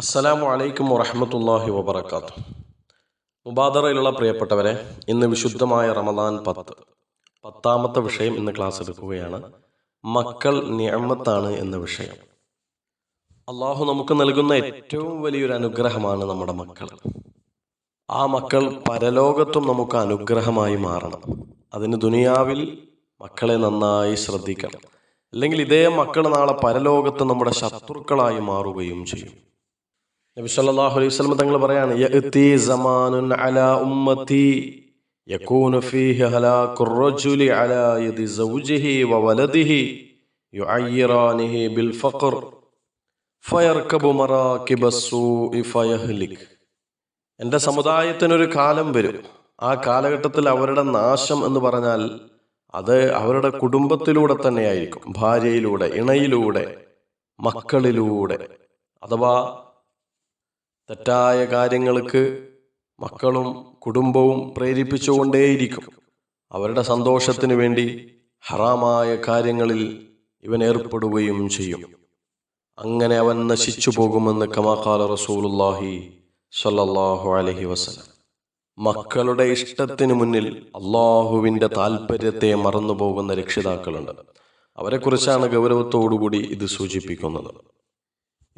അസ്സലാമു അലൈക്കും വറഹമത്തല്ലാഹി വബർക്കാത്തു മുബാദറയിലുള്ള പ്രിയപ്പെട്ടവരെ ഇന്ന് വിശുദ്ധമായ റമദാൻ പത്ത് പത്താമത്തെ വിഷയം ഇന്ന് ക്ലാസ് എടുക്കുകയാണ്. മക്കൾ നിയമത്താണ് എന്ന വിഷയം. അള്ളാഹു നമുക്ക് നൽകുന്ന ഏറ്റവും വലിയൊരു അനുഗ്രഹമാണ് നമ്മുടെ മക്കൾ. ആ മക്കൾ പരലോകത്തും നമുക്ക് അനുഗ്രഹമായി മാറണം. അതിന് ദുനിയാവിൽ മക്കളെ നന്നായി ശ്രദ്ധിക്കണം. അല്ലെങ്കിൽ ഇതേ മക്കൾ നാളെ പരലോകത്ത് നമ്മുടെ ശത്രുക്കളായി മാറുകയും ചെയ്യും. നബി സല്ലല്ലാഹു അലൈഹി വസല്ലം തങ്ങൾ പറയാണ് യഅതി അലാ യകൂനു ഫീഹി റജുലി അലാ യദി ബിൽ ഫഖർ ഫയർകബു സമുദായത്തിനൊരു കാലം വരും. ആ കാലഘട്ടത്തിൽ അവരുടെ നാശം എന്ന് പറഞ്ഞാൽ അത് അവരുടെ കുടുംബത്തിലൂടെ തന്നെയായിരിക്കും. ഭാര്യയിലൂടെ ഇണയിലൂടെ മക്കളിലൂടെ അഥവാ തെറ്റായ കാര്യങ്ങൾക്ക് മക്കളും കുടുംബവും പ്രേരിപ്പിച്ചുകൊണ്ടേയിരിക്കും. അവരുടെ സന്തോഷത്തിന് വേണ്ടി ഹറാമായ കാര്യങ്ങളിൽ ഇവൻ ഏർപ്പെടുകയും ചെയ്യും. അങ്ങനെ അവൻ നശിച്ചു പോകുമെന്ന് കമാഖാല റസൂലുല്ലാഹി സല്ലാഹു അലഹി വസ്ലം മക്കളുടെ ഇഷ്ടത്തിന് മുന്നിൽ അള്ളാഹുവിന്റെ താല്പര്യത്തെ മറന്നു പോകുന്ന രക്ഷിതാക്കളുണ്ട്. അവരെക്കുറിച്ചാണ് ഗൗരവത്തോടുകൂടി ഇത് സൂചിപ്പിക്കുന്നത്.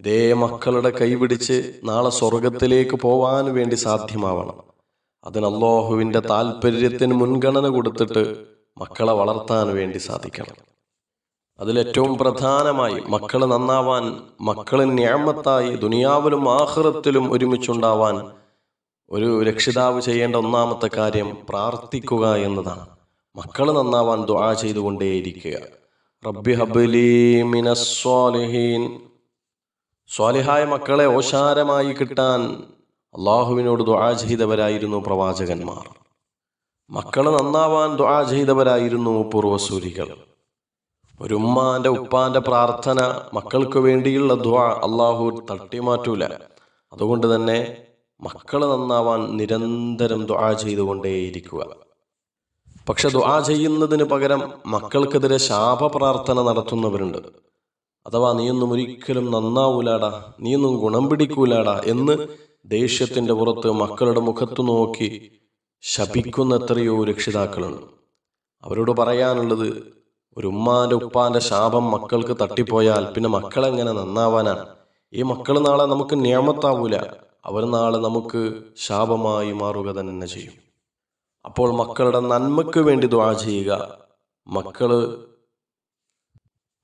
ഇതേ മക്കളുടെ കൈപിടിച്ച് നാളെ സ്വർഗത്തിലേക്ക് പോവാൻ വേണ്ടി സാധ്യമാവണം. അതിന് അള്ളാഹുവിന്റെ താല്പര്യത്തിന് മുൻഗണന കൊടുത്തിട്ട് മക്കളെ വളർത്താൻ വേണ്ടി സാധിക്കണം. അതിലേറ്റവും പ്രധാനമായി മക്കൾ നന്നാവാൻ മക്കളെ ഞാമത്തായി ദുനിയാവിലും ആഹ്റത്തിലും ഒരുമിച്ചുണ്ടാവാൻ ഒരു രക്ഷിതാവ് ചെയ്യേണ്ട ഒന്നാമത്തെ കാര്യം പ്രാർത്ഥിക്കുക എന്നതാണ്. മക്കൾ നന്നാവാൻ ദുആ ചെയ്തുകൊണ്ടേയിരിക്കുക. റബ്ബി ഹബ്ലി മിനസ്വാലിഹീൻ സ്വാലിഹായ മക്കളെ ഓശാരമായി കിട്ടാൻ അള്ളാഹുവിനോട് ദുആ ചെയ്തവരായിരുന്നു പ്രവാചകന്മാർ. മക്കൾ നന്നാവാൻ ദുആ ചെയ്തവരായിരുന്നു പൂർവസൂരികൾ ഒരു ഉമ്മാന്റെ ഉപ്പാന്റെ പ്രാർത്ഥന മക്കൾക്ക് വേണ്ടിയുള്ള ദുആ അള്ളാഹു തട്ടിമാറ്റൂല. അതുകൊണ്ട് തന്നെ മക്കൾ നന്നാവാൻ നിരന്തരം ദുആ ചെയ്തുകൊണ്ടേയിരിക്കുക. പക്ഷെ ദുആ ചെയ്യുന്നതിന് പകരം മക്കൾക്കെതിരെ ശാപപ്രാർത്ഥന നടത്തുന്നവരുണ്ട്. അഥവാ നീയൊന്നും ഒരിക്കലും നന്നാവൂലാടാ നീയൊന്നും ഗുണം പിടിക്കൂലാടാ എന്ന് ദേഷ്യത്തിന്റെ പുറത്ത് മക്കളുടെ മുഖത്ത് നോക്കി ശപിക്കുന്ന എത്രയോ രക്ഷിതാക്കളുണ്ട്. അവരോട് പറയാനുള്ളത് ഒരു ഉമ്മാന്റെ ഉപ്പാന്റെ ശാപം മക്കൾക്ക് തട്ടിപ്പോയാൽ പിന്നെ മക്കളെങ്ങനെ നന്നാവാനാണ്? ഈ മക്കൾ നാളെ നമുക്ക് നിയമത്താവൂല അവർ നാളെ നമുക്ക് ശാപമായി മാറുക തന്നെ ചെയ്യും. അപ്പോൾ മക്കളുടെ നന്മയ്ക്ക് വേണ്ടി ദ്വാ ചെയ്യുക. മക്കൾ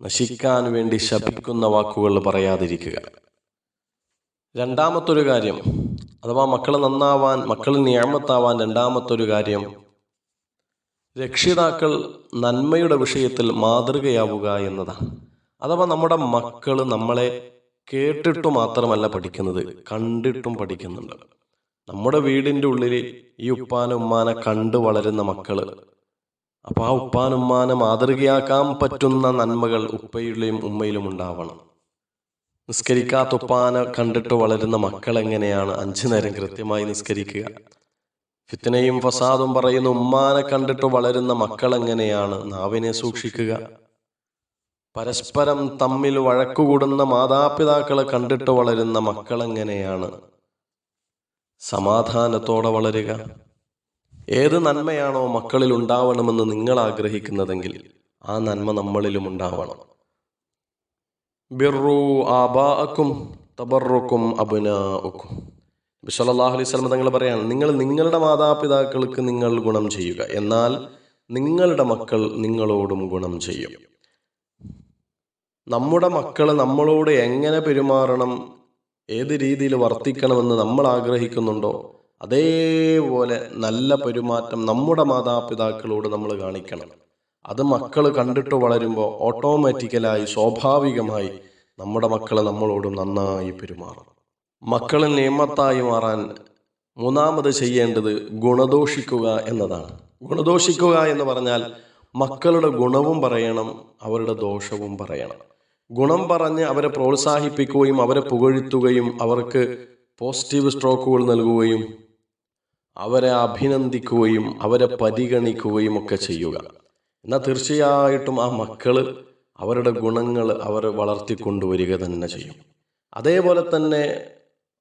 നശിക്കാൻ വേണ്ടി ശപിക്കുന്ന വാക്കുകൾ പറയാതിരിക്കുക. രണ്ടാമത്തൊരു കാര്യം അഥവാ മക്കൾ നന്നാവാൻ മക്കൾ നിയമത്താവാൻ രണ്ടാമത്തൊരു കാര്യം രക്ഷിതാക്കൾ നന്മയുടെ വിഷയത്തിൽ മാതൃകയാവുക എന്നതാണ്. അഥവാ നമ്മുടെ മക്കൾ നമ്മളെ കേട്ടിട്ട് മാത്രമല്ല പഠിക്കുന്നത് കണ്ടിട്ടും പഠിക്കുന്നുണ്ട്. നമ്മുടെ വീടിന്റെ ഉള്ളിൽ ഈ ഉപ്പാന ഉമ്മാനെ കണ്ടു വളരുന്ന മക്കൾ അപ്പൊ ആ ഉപ്പാനുമ്മാനെ മാതൃകയാക്കാൻ പറ്റുന്ന നന്മകൾ ഉപ്പയിലും ഉമ്മയിലും ഉണ്ടാവണം. നിസ്കരിക്കാത്ത ഉപ്പാനെ കണ്ടിട്ട് വളരുന്ന മക്കൾ എങ്ങനെയാണ് അഞ്ചു നേരം കൃത്യമായി നിസ്കരിക്കുക? ഫിത്തനയും ഫസാദും പറയുന്ന ഉമ്മാനെ കണ്ടിട്ട് വളരുന്ന മക്കൾ എങ്ങനെയാണ് നാവിനെ സൂക്ഷിക്കുക? പരസ്പരം തമ്മിൽ വഴക്കുകൂടുന്ന മാതാപിതാക്കളെ കണ്ടിട്ട് വളരുന്ന മക്കൾ എങ്ങനെയാണ് സമാധാനത്തോടെ വളരുക. ഏത് നന്മയാണോ മക്കളിൽ ഉണ്ടാവണമെന്ന് നിങ്ങൾ ആഗ്രഹിക്കുന്നതെങ്കിൽ ആ നന്മ നമ്മളിലും ഉണ്ടാവണം. ബിറു ആബാക്കും തബറുക്കും അബുനാക്കും സല്ലല്ലാഹു അലൈഹി വസല്ലം തങ്ങൾ പറയാണ് നിങ്ങൾ നിങ്ങളുടെ മാതാപിതാക്കൾക്ക് നിങ്ങൾ ഗുണം ചെയ്യുക. എന്നാൽ നിങ്ങളുടെ മക്കൾ നിങ്ങളോടും ഗുണം ചെയ്യും. നമ്മുടെ മക്കൾ നമ്മളോട് എങ്ങനെ പെരുമാറണം ഏത് രീതിയിൽ വർത്തിക്കണമെന്ന് നമ്മൾ ആഗ്രഹിക്കുന്നുണ്ടോ അതേപോലെ നല്ല പെരുമാറ്റം നമ്മുടെ മാതാപിതാക്കളോട് നമ്മൾ കാണിക്കണം. അത് മക്കൾ കണ്ടിട്ട് വളരുമ്പോൾ ഓട്ടോമാറ്റിക്കലായി സ്വാഭാവികമായി നമ്മുടെ മക്കൾ നമ്മളോട് നന്നായി പെരുമാറും മക്കൾ നിയമത്തായി മാറാൻ മൂന്നാമത് ചെയ്യേണ്ടത് ഗുണദോഷിക്കുക എന്നതാണ്. ഗുണദോഷിക്കുക എന്ന് പറഞ്ഞാൽ മക്കളുടെ ഗുണവും പറയണം അവരുടെ ദോഷവും പറയണം. ഗുണം പറഞ്ഞ് അവരെ പ്രോത്സാഹിപ്പിക്കുകയും അവരെ പുകഴ്ത്തുകയും അവർക്ക് പോസിറ്റീവ് സ്ട്രോക്കുകൾ നൽകുകയും അവരെ അഭിനന്ദിക്കുകയും അവരെ പരിഗണിക്കുകയും ഒക്കെ ചെയ്യുക. എന്നാൽ തീർച്ചയായിട്ടും ആ മക്കൾ അവരുടെ ഗുണങ്ങൾ അവർ വളർത്തിക്കൊണ്ടുവരിക തന്നെ ചെയ്യും. അതേപോലെ തന്നെ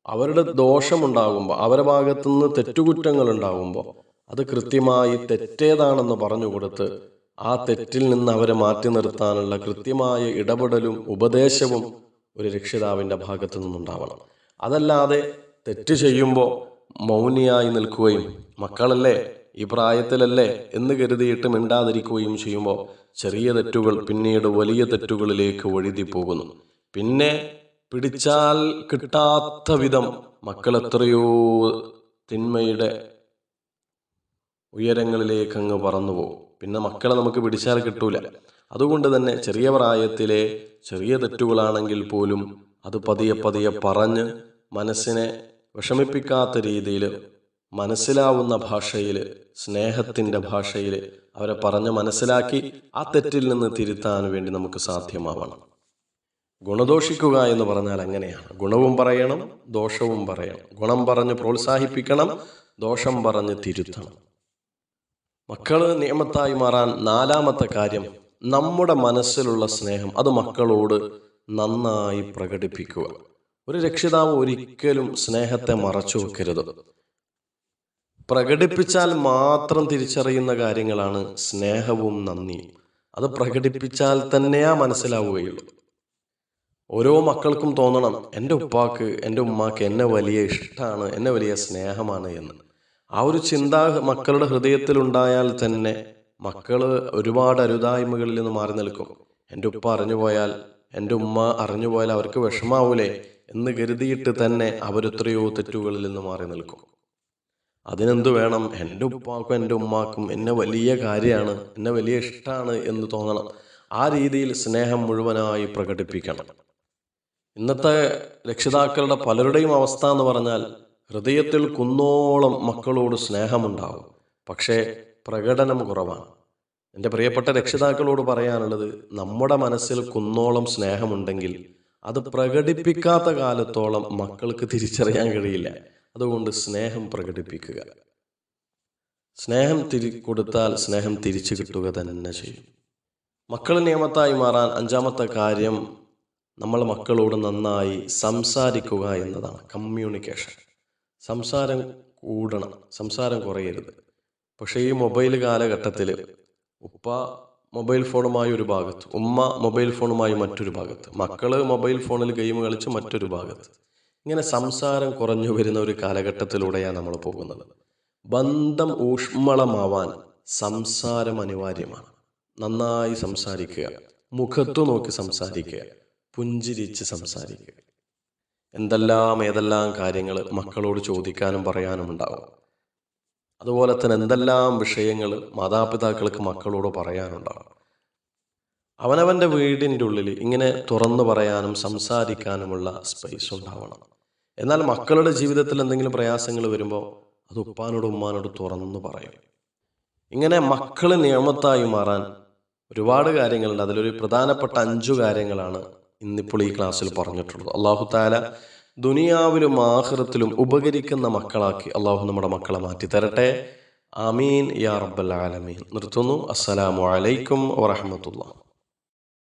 അവരുടെ ദോഷമുണ്ടാകുമ്പോൾ അവരുടെ ഭാഗത്തുനിന്ന് തെറ്റുകുറ്റങ്ങൾ ഉണ്ടാകുമ്പോൾ അത് കൃത്യമായി തെറ്റേതാണെന്ന് പറഞ്ഞു കൊടുത്ത് ആ തെറ്റിൽ നിന്ന് അവരെ മാറ്റി നിർത്താനുള്ള കൃത്യമായ ഇടപെടലും ഉപദേശവും ഒരു രക്ഷിതാവിന്റെ ഭാഗത്തു നിന്നുണ്ടാവണം അതല്ലാതെ തെറ്റ് ചെയ്യുമ്പോൾ മൗനിയായി നിൽക്കുകയും മക്കളല്ലേ ഈ പ്രായത്തിലല്ലേ എന്ന് കരുതിയിട്ട് മിണ്ടാതിരിക്കുകയും ചെയ്യുമ്പോൾ ചെറിയ തെറ്റുകൾ പിന്നീട് വലിയ തെറ്റുകളിലേക്ക് വഴുതി പോകുന്നു പിന്നെ പിടിച്ചാൽ കിട്ടാത്ത വിധം മക്കൾ എത്രയോ തിന്മയുടെ ഉയരങ്ങളിലേക്ക് അങ്ങ് പറന്നു പോകും പിന്നെ മക്കളെ നമുക്ക് പിടിച്ചാൽ കിട്ടൂല. അതുകൊണ്ട് തന്നെ ചെറിയ പ്രായത്തിലെ ചെറിയ തെറ്റുകളാണെങ്കിൽ പോലും അത് പതിയെ പതിയെ പറഞ്ഞ് മനസ്സിനെ വിഷമിപ്പിക്കാത്ത രീതിയിൽ മനസ്സിലാവുന്ന ഭാഷയിൽ സ്നേഹത്തിന്റെ ഭാഷയിൽ അവരെ പറഞ്ഞ് മനസ്സിലാക്കി ആ തെറ്റിൽ നിന്ന് തിരുത്താൻ വേണ്ടി നമുക്ക് സാധ്യമാവണം. ഗുണദോഷിക്കുക എന്ന് പറഞ്ഞാൽ അങ്ങനെയാണ്. ഗുണവും പറയണം ദോഷവും പറയണം. ഗുണം പറഞ്ഞ് പ്രോത്സാഹിപ്പിക്കണം ദോഷം പറഞ്ഞ് തിരുത്തണം. മക്കൾ നിയമത്തായി മാറാൻ നാലാമത്തെ കാര്യം നമ്മുടെ മനസ്സിലുള്ള സ്നേഹം. അത് മക്കളോട് നന്നായി പ്രകടിപ്പിക്കുക. ഒരു രക്ഷിതാവ് ഒരിക്കലും സ്നേഹത്തെ മറച്ചു വെക്കരുത്. പ്രകടിപ്പിച്ചാൽ മാത്രം തിരിച്ചറിയുന്ന കാര്യങ്ങളാണ് സ്നേഹവും നന്ദിയും അത് പ്രകടിപ്പിച്ചാൽ തന്നെയാ മനസ്സിലാവുകയുള്ളൂ. ഓരോ മക്കൾക്കും തോന്നണം എന്റെ ഉപ്പാക്ക് എന്റെ ഉമ്മാക്ക് എന്നെ വലിയ ഇഷ്ടമാണ് എന്നെ വലിയ സ്നേഹമാണ് എന്ന്. ആ ഒരു ചിന്ത മക്കളുടെ ഹൃദയത്തിലുണ്ടായാൽ തന്നെ മക്കൾ ഒരുപാട് അരുതായ്മകളിൽ നിന്ന് മാറി നിൽക്കും. എന്റെ ഉപ്പ അറിഞ്ഞു പോയാൽ എന്റെ ഉമ്മ അറിഞ്ഞു പോയാൽ അവർക്ക് വിഷമാവൂലേ? എന്ന് കരുതിയിട്ട് തന്നെ അവരെത്രയോ തെറ്റുകളിൽ നിന്ന് മാറി നിൽക്കും. അതിനെന്ത് വേണം? എന്റെ ഉപ്പാക്കും എന്റെ ഉമ്മാക്കും എന്നെ വലിയ കാര്യമാണ് എന്നെ വലിയ ഇഷ്ടമാണ് എന്ന് തോന്നണം. ആ രീതിയിൽ സ്നേഹം മുഴുവനായി പ്രകടിപ്പിക്കണം. ഇന്നത്തെ രക്ഷിതാക്കളുടെ പലരുടെയും അവസ്ഥ എന്ന് പറഞ്ഞാൽ ഹൃദയത്തിൽ കുന്നോളം മക്കളോട് സ്നേഹമുണ്ടാവും. പക്ഷേ പ്രകടനം കുറവാണ്. എന്റെ പ്രിയപ്പെട്ട രക്ഷിതാക്കളോട് പറയാനുള്ളത് നമ്മുടെ മനസ്സിൽ കുന്നോളം സ്നേഹമുണ്ടെങ്കിൽ അത് പ്രകടിപ്പിക്കാത്ത കാലത്തോളം മക്കൾക്ക് തിരിച്ചറിയാൻ കഴിയില്ല. അതുകൊണ്ട് സ്നേഹം പ്രകടിപ്പിക്കുക. സ്നേഹം തിരി കൊടുത്താൽ സ്നേഹം തിരിച്ചു കിട്ടുക തന്നെ ചെയ്യും. മക്കൾ നിയമത്തായി മാറാൻ അഞ്ചാമത്തെ കാര്യം നമ്മൾ മക്കളോട് നന്നായി സംസാരിക്കുക എന്നതാണ്. കമ്മ്യൂണിക്കേഷൻ. സംസാരം കൂടണം. സംസാരം കുറയരുത്. പക്ഷേ ഈ മൊബൈൽ കാലഘട്ടത്തിൽ ഉപ്പ മൊബൈൽ ഫോണുമായി ഒരു ഭാഗത്ത് ഉമ്മ മൊബൈൽ ഫോണുമായി മറ്റൊരു ഭാഗത്ത് മക്കൾ മൊബൈൽ ഫോണിൽ ഗെയിം കളിച്ച് മറ്റൊരു ഭാഗത്ത്. ഇങ്ങനെ സംസാരം കുറഞ്ഞു വരുന്ന ഒരു കാലഘട്ടത്തിലൂടെയാണ് നമ്മൾ പോകുന്നത്. ബന്ധം ഊഷ്മളമാവാൻ സംസാരം അനിവാര്യമാണ്. നന്നായി സംസാരിക്കുക മുഖത്തു നോക്കി സംസാരിക്കുക പുഞ്ചിരിച്ച് സംസാരിക്കുക. എന്തെല്ലാം ഏതെല്ലാം കാര്യങ്ങൾ മക്കളോട് ചോദിക്കാനും പറയാനും ഉണ്ടാവും. അതുപോലെ തന്നെ എന്തെല്ലാം വിഷയങ്ങൾ മാതാപിതാക്കൾക്ക് മക്കളോട് പറയാനുണ്ടാവും അവനവന്റെ വീടിന്റെ ഉള്ളിൽ ഇങ്ങനെ തുറന്നു പറയാനും സംസാരിക്കാനുമുള്ള സ്പേസ് ഉണ്ടാവണം. എന്നാൽ മക്കളുടെ ജീവിതത്തിൽ എന്തെങ്കിലും പ്രയാസങ്ങൾ വരുമ്പോൾ അത് ഉപ്പാനോട് ഉമ്മാനോട് തുറന്നു പറയും. ഇങ്ങനെ മക്കൾ നിയമത്തായി മാറാൻ ഒരുപാട് കാര്യങ്ങളുണ്ട്. അതിലൊരു പ്രധാനപ്പെട്ട അഞ്ചു കാര്യങ്ങളാണ് ഇന്നിപ്പോൾ ഈ ക്ലാസ്സിൽ പറഞ്ഞിട്ടുള്ളത്. അള്ളാഹു താല ദുനിയാവിലും ആഹൃത്തിലും ഉപകരിക്കുന്ന മക്കളാക്കി അള്ളാഹു നമ്മുടെ മക്കളെ മാറ്റി തരട്ടെ ആമീൻ യാ റബ്ബൽ ആലമീൻ. നിർത്തുന്നു. അസ്സലാമു അലൈക്കും വറഹമത്തുള്ള